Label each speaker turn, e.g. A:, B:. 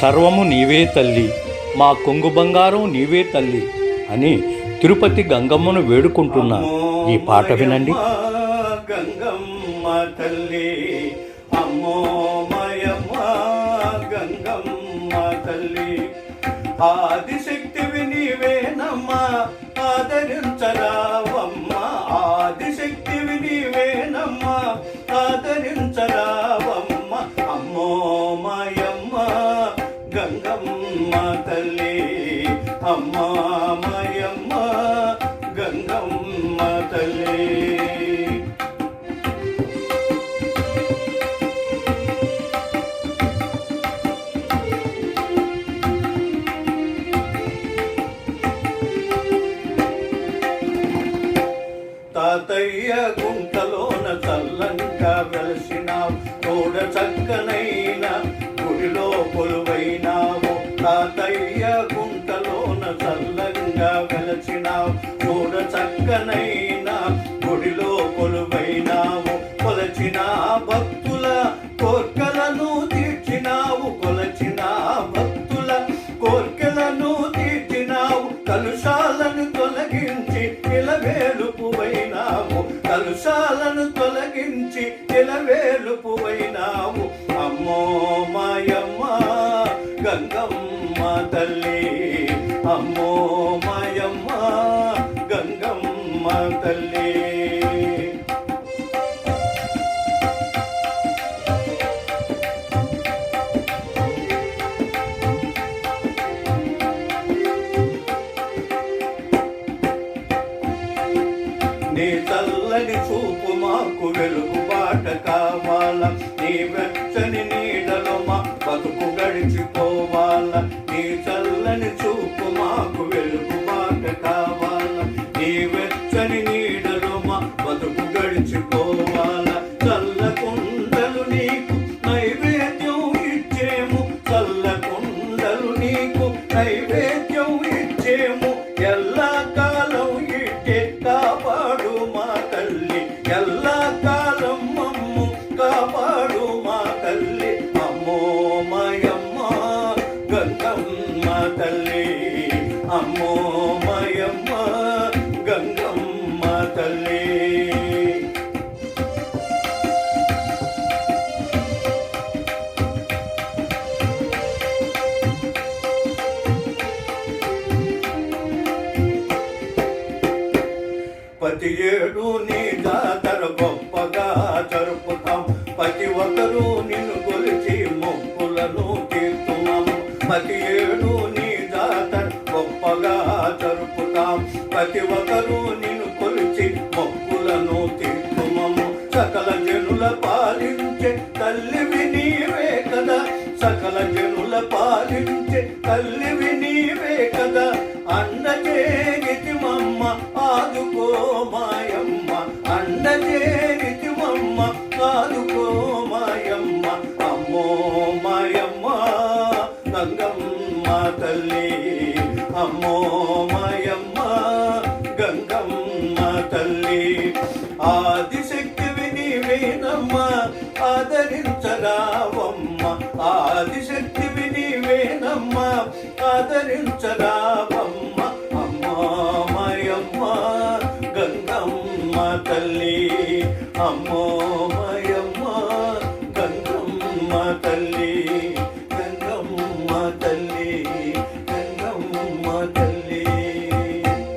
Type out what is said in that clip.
A: సర్వము నీవే తల్లి. మా కొంగు బంగారం నీవే తల్లి అని తిరుపతి గంగమ్మను వేడుకుంటున్న. ఈ పాట వినండి.
B: గంగమ్మ తల్లి. అమ్మోమయమ్మ గంగమ్మ తల్లి. ఆదిశక్తివి నీవేనమ్మా ఆదరించరా. అమ్మా మయమ్మ గంగమ్మ తల్లి. తాతయ్య గుంటలోన చల్లంగా వెలసినావు. తోడ చక్కనైన చక్కనైన గుడిలో కొలువైనావు కొలచిన భక్తుల కోర్కలను తీర్చినావు కొలచిన భక్తుల కోర్కెలను తీర్చినావు కలుషాలను తొలగించి ఇలవేలుపువైనావు కలుషాలను తొలగించి ఇలవేలుపువైనావు. అమ్మో మాయమ్మ గంగమ్మ తల్లి తల్లి. నీ చల్లని చూపు మాకు వెలుగు బాట కావాల? నీ వెచ్చని నీ గంగమ్మ తల్లి. అమ్మోమయమ్మ గంగమ్మ తల్లి. పతి ఏడు నీ జనుల పాలించే తల్లివి నీవే కదా. సకల జనుల పాలించే తల్లివి నీవే కదా. అండచేగితి మమ్మ ఆదుకో మాయమ్మ. అండచేగితి మమ్మ ఆదుకో మాయమ్మ. అమ్మో మాయమ్మ గంగమ్మ తల్లి. అమ్మో మాయమ్మ గంగమ్మ తల్లి. ఆ ఆదరించరావమ్మ ఆదిశక్తివి వినివేనమ్మ ఆదరించరావమ్మ అమ్మా మయమ్మ గంగమ్మ తల్లి అమ్మో మయమ్మ గంగమ్మ తల్లి.